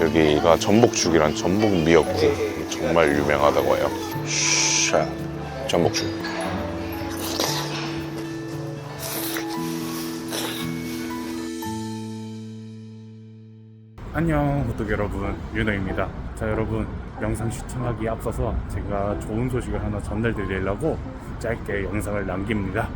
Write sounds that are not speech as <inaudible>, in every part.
여기가 전복죽이란 전복 미역국 정말 유명하다고 해요. 샤, 전복죽. 안녕 호떡 여러분 윤호입니다 자 여러분 영상 시청하기 앞서서 제가 좋은 소식을 하나 전달드리려고 짧게 영상을 남깁니다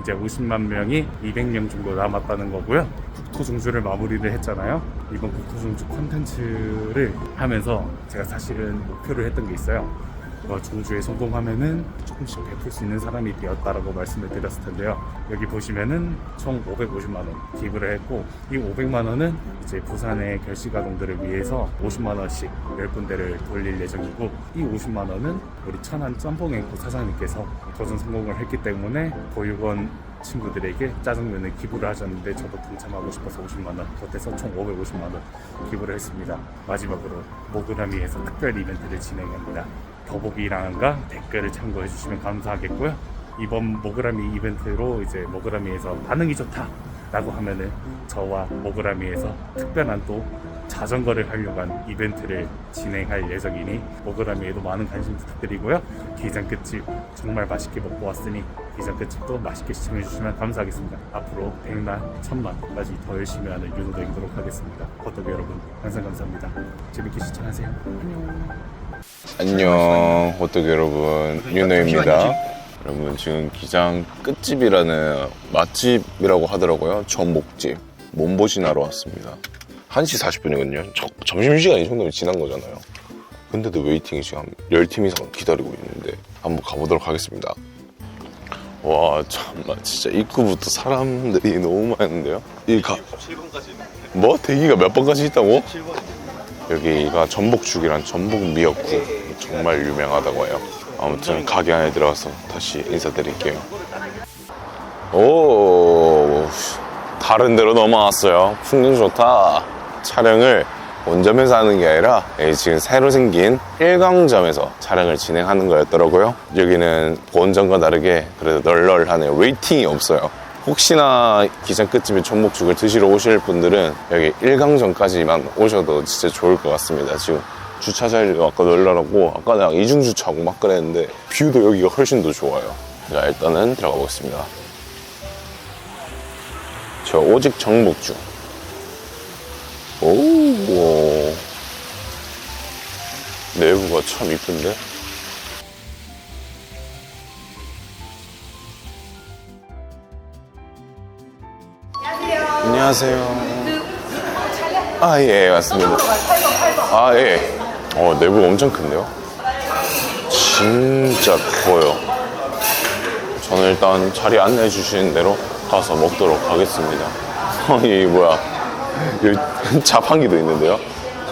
이제 50만 명이 200명 정도 남았다는 거고요. 국토중주를 마무리를 했잖아요. 이번 국토중주 콘텐츠를 하면서 제가 사실은 목표를 했던 게 있어요. 어, 중주에 성공하면은 조금씩 베풀 수 있는 사람이 되었다라고 말씀을 드렸을 텐데요. 여기 보시면은 총 550만 원 기부를 했고 이 500만 원은 이제 부산의 결식아동들을 위해서 50만 원씩 10군데를 돌릴 예정이고 이 50만 원은 우리 천안 짬뽕행구 사장님께서 도전 성공을 했기 때문에 보육원 친구들에게 짜장면을 기부를 하셨는데 저도 동참하고 싶어서 50만 원 겉에서 총 550만 원 기부를 했습니다. 마지막으로 모그라미에서 특별 이벤트를 진행합니다. 더보기란과 댓글을 참고해 주시면 감사하겠고요. 이번 모그라미 이벤트로 이제 모그라미에서 반응이 좋다라고 하면은 저와 모그라미에서 특별한 또 자전거를 활용한 이벤트를 진행할 예정이니 모그라미에도 많은 관심 부탁드리고요. 기장 끝집 정말 맛있게 먹고 왔으니 기장 끝집도 맛있게 시청해 주시면 감사하겠습니다. 앞으로 100만, 1000만까지 더 열심히 하는 윤호 되도록 하겠습니다. 호떡 여러분 항상 감사합니다. 재밌게 시청하세요. 안녕. 안녕, 호떡 여러분. 윤호입니다. 여러분, 지금 기장 끝집이라는 맛집이라고 하더라고요. 전복집. 몸보신하러 왔습니다. 1시 40분이거든요. 점심시간 이 정도면 지난 거잖아요. 근데도 웨이팅이 지금 10팀 이상 기다리고 있는데 한번 가보도록 하겠습니다. 와, 정말 진짜 입구부터 사람들이 너무 많은데요? 이 가... 7번까지 뭐? 대기가 몇 번까지 있다고? 여기가 전복죽이란 전복 미역국 정말 유명하다고 해요. 아무튼 가게 안에 들어가서 다시 인사드릴게요. 오 다른 데로 넘어왔어요. 풍경 좋다. 촬영을 원점에서 하는 게 아니라 여기 지금 새로 생긴 1강점에서 촬영을 진행하는 거였더라고요. 여기는 본점과 다르게 그래도 널널하네요. 웨이팅이 없어요. 혹시나 기장 끝집에 전복죽을 드시러 오실 분들은 여기 1강점까지만 오셔도 진짜 좋을 것 같습니다. 지금 주차 자리도 아까 널널하고 아까 그냥 이중 주차하고 막 그랬는데 뷰도 여기가 훨씬 더 좋아요. 자 일단은 들어가 보겠습니다. 저 오직 전복죽. 오 내부가 참 이쁜데. 안녕하세요. 아, 예, 맞습니다. 아, 예. 어, 내부가 엄청 큰데요? 진짜 커요. 저는 일단 자리 안내해 주시는 대로 가서 먹도록 하겠습니다. <laughs> 어, 이게 뭐야. <laughs> 자판기도 있는데요.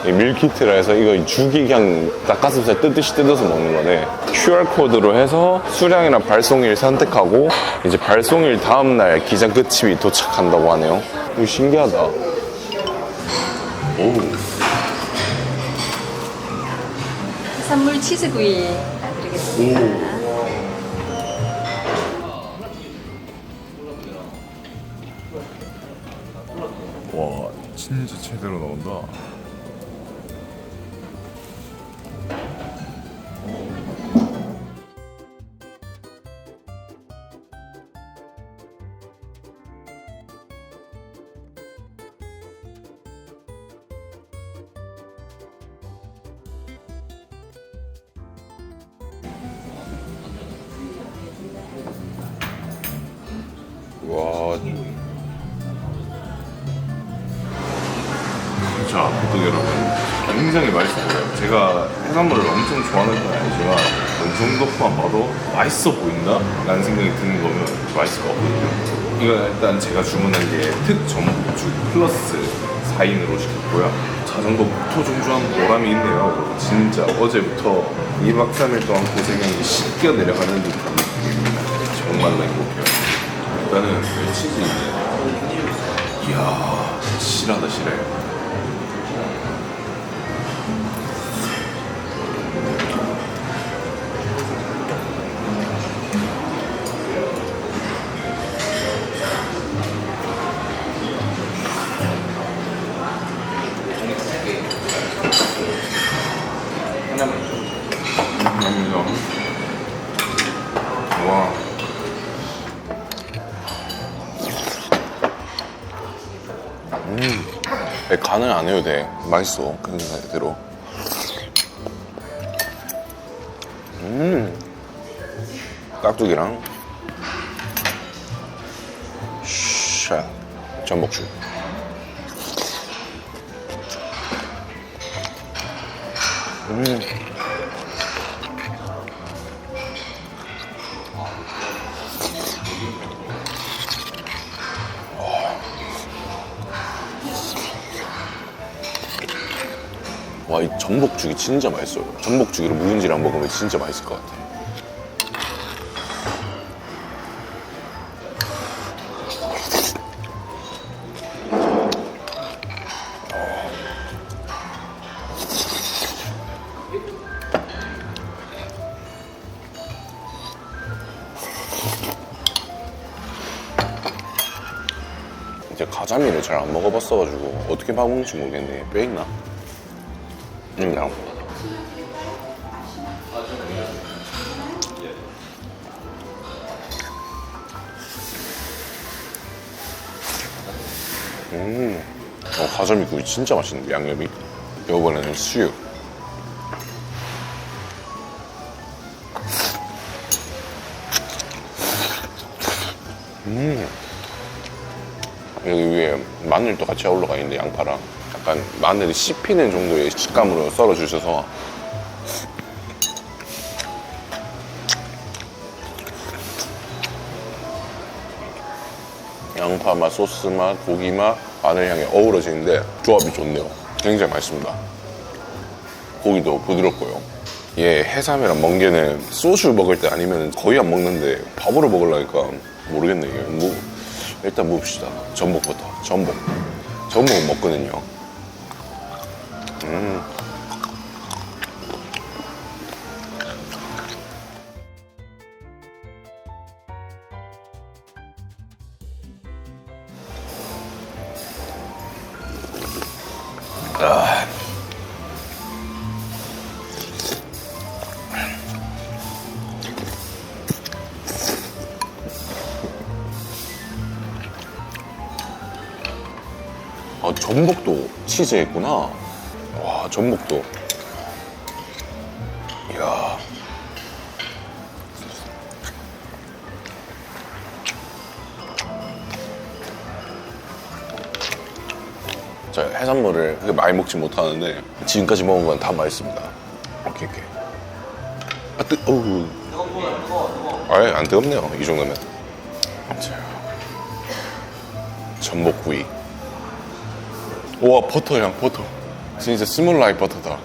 이 밀키트라 해서 이거 죽이 그냥 닭가슴살 뜯듯이 뜯어서 먹는 거네. QR코드로 해서 수량이랑 발송일 선택하고 이제 발송일 다음날 기장 끝집이 도착한다고 하네요. 이거 신기하다. 오. 선물 치즈구이 드리겠습니다. 와, 진짜 제대로 나온다. 자, 호떡 여러분. 굉장히 맛있어 보여요. 제가 해산물을 엄청 좋아하는 건 아니지만, 어느 정도만 봐도 맛있어 보인다? 라는 생각이 드는 거면 맛있을 것 같거든요. 이거 일단 제가 주문한 게 특전복죽 플러스 4인으로 시켰고요. 자전거 국토 종주한 보람이 있네요. 진짜 어제부터 2박 3일 동안 고생한 게 씻겨 내려가는 듯한 느낌입니다. 정말로 행복해요. 일단은 그 치즈. 이야, 실하다, 실해. 맛있어. 그 생각대로. 음. 깍두기랑 샤 전복죽. 음. 와, 이 전복죽이 진짜 맛있어요. 전복죽이랑 묵은지랑 먹으면 진짜 맛있을 것 같아. 이제 가자미를 잘 안 먹어봤어가지고 어떻게 먹는지 모르겠네. 뼈 있나? 있나? 음, 어, 가자미 구이 진짜 맛있는데 양념이. 이번에는 수육. 음. 여기 위에 마늘도 같이 올라가 있는데 양파랑 약간 마늘이 씹히는 정도의 식감으로 썰어 주셔서 양파 맛, 소스 맛, 고기 맛, 마늘 향이 어우러지는데 조합이 좋네요. 굉장히 맛있습니다. 고기도 부드럽고요. 얘 해삼이랑 멍게는 소주 먹을 때 아니면 거의 안 먹는데 밥으로 먹으려니까 모르겠네. 이게 뭐 일단 묵읍시다. 전복부터. 전복. 전복은 먹거든요. 아, 전복도 치즈에 있구나. 와, 전복도. 이야. 자, 해산물을 그렇게 많이 먹지 못하는데 지금까지 먹은 건 다 맛있습니다. 이렇게 이렇게. 아, 뜨, 어우. 아예 안 뜨겁네요. 이 정도면. 자, 전복구이. 우와 버터 향 버터 진짜 스몰 라이 버터다.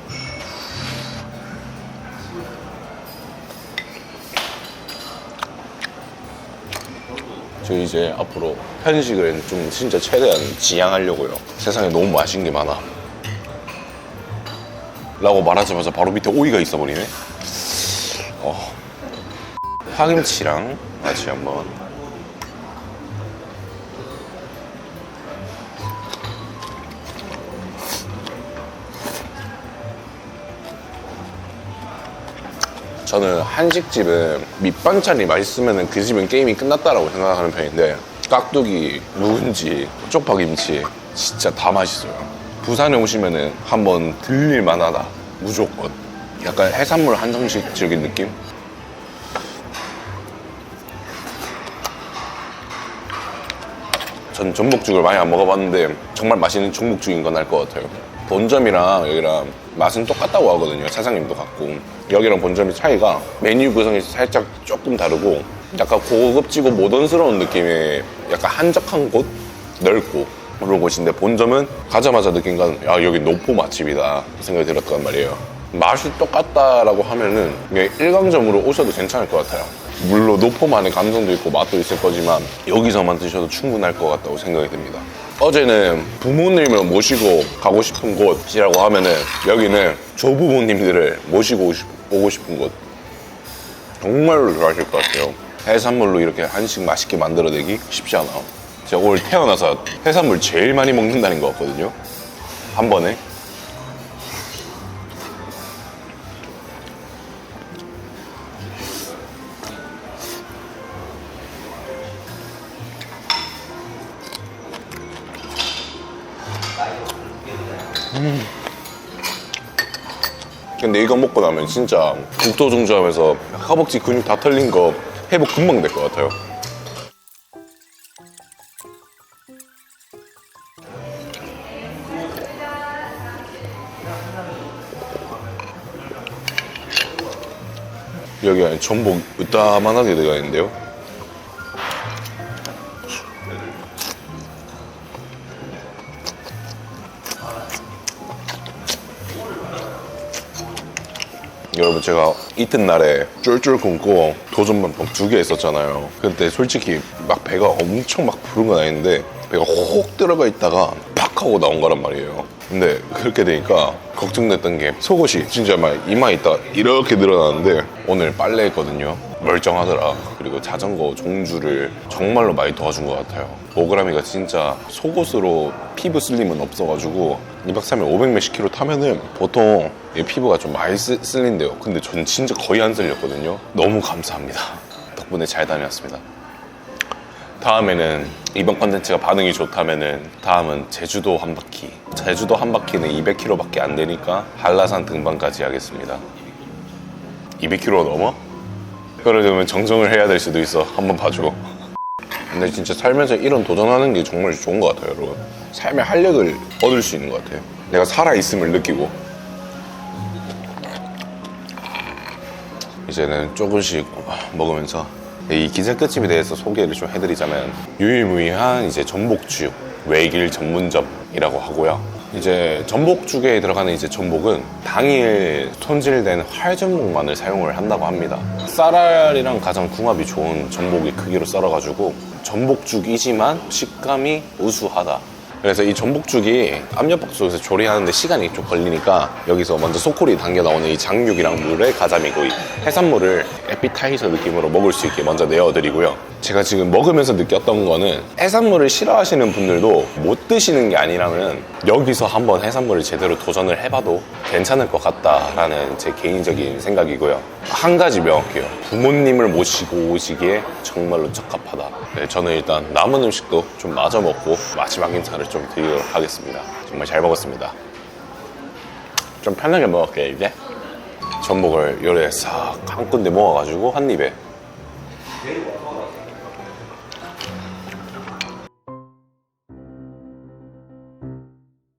저 이제 앞으로 편식을 좀 진짜 최대한 지양하려고요. 세상에 너무 맛있는 게 많아. 라고 말하자마자 바로 밑에 오이가 있어버리네. 어. 파김치랑 같이 한번 저는 한식집은 밑반찬이 맛있으면 그 집은 게임이 끝났다라고 생각하는 편인데 깍두기, 묵은지, 쪽파김치 진짜 다 맛있어요. 부산에 오시면은 한번 들릴 만하다. 무조건. 약간 해산물 한정식적인 느낌? 전 전복죽을 많이 안 먹어봤는데 정말 맛있는 전복죽인 건 알 것 같아요. 본점이랑 여기랑 맛은 똑같다고 하거든요. 사장님도 같고 여기랑 본점의 차이가 메뉴 구성이 살짝 조금 다르고 약간 고급지고 모던스러운 느낌의 약간 한적한 곳 넓고 그런 곳인데 본점은 가자마자 느낀 건 야 여기 노포 맛집이다 생각이 들었단 말이에요. 맛이 똑같다라고 하면은 그냥 일강점으로 오셔도 괜찮을 것 같아요. 물론 노포만의 감성도 있고 맛도 있을 거지만 여기서만 드셔도 충분할 것 같다고 생각이 듭니다. 어제는 부모님을 모시고 가고 싶은 곳이라고 하면은 여기는 조부모님들을 모시고 오고 싶은 곳. 정말로 좋아하실 것 같아요. 해산물로 이렇게 한식 맛있게 만들어내기 쉽지 않아. 제가 오늘 태어나서 해산물 제일 많이 먹는다는 것 같거든요. 한 번에. 근데 이거 먹고 나면 진짜 국토종주하면서 허벅지 근육 다 털린 거 회복 금방 될 것 같아요. 여기 안에 전복 으따만하게 들어가 있는데요. 제가 이튿날에 쫄쫄 굶고 도전만병 두개 했었잖아요. 그때 솔직히 막 배가 엄청 막 부른 건 아닌데 배가 혹 들어가 있다가 팍 하고 나온 거란 말이에요. 근데 그렇게 되니까 걱정됐던 게 속옷이 진짜 막 이마에 있다 이렇게 늘어나는데 오늘 빨래 했거든요. 멀쩡하더라. 그리고 자전거 종주를 정말로 많이 도와준 것 같아요. 오그라미가 진짜 속옷으로 피부 슬림은 없어가지고 2박 3일 500 몇십 킬로 타면은 보통 이 피부가 좀 많이 쓰, 쓸린대요. 근데 저는 진짜 거의 안 쓸렸거든요. 너무 감사합니다. 덕분에 잘 다녔습니다. 다음에는 이번 컨텐츠가 반응이 좋다면은 다음은 제주도 한 바퀴. 제주도 한 바퀴는 200km밖에 안 되니까 한라산 등반까지 하겠습니다. 200km 넘어? 그러려면 정정을 해야 될 수도 있어. 한번 봐줘 근데 진짜 살면서 이런 도전하는 게 정말 좋은 것 같아요 여러분. 삶의 활력을 얻을 수 있는 것 같아요. 내가 살아있음을 느끼고. 이제는 조금씩 먹으면서 이 기생끝집에 대해서 소개를 좀 해드리자면 유일무이한 이제 전복죽 외길 전문점이라고 하고요. 이제 전복죽에 들어가는 이제 전복은 당일 손질된 활전복만을 사용을 한다고 합니다. 쌀알이랑 가장 궁합이 좋은 전복의 크기로 썰어가지고 전복죽이지만 식감이 우수하다. 그래서 이 전복죽이 압력밥솥에서 조리하는데 시간이 좀 걸리니까 여기서 먼저 소쿠리 당겨 나오는 이 장육이랑 물에 가자미구이 해산물을 에피타이저 느낌으로 먹을 수 있게 먼저 내어드리고요. 제가 지금 먹으면서 느꼈던 거는 해산물을 싫어하시는 분들도 못 드시는 게 아니라면 여기서 한번 해산물을 제대로 도전을 해봐도 괜찮을 것 같다라는 제 개인적인 생각이고요. 한 가지 명확해요. 부모님을 모시고 오시기에 정말로 적합하다. 네, 저는 일단 남은 음식도 좀 마저 먹고 마지막 인사를 좀 드리도록 하겠습니다. 정말 잘 먹었습니다. 좀 편하게 먹을게요, 이제. 전복을 싹한 군데 모아가지고 한 입에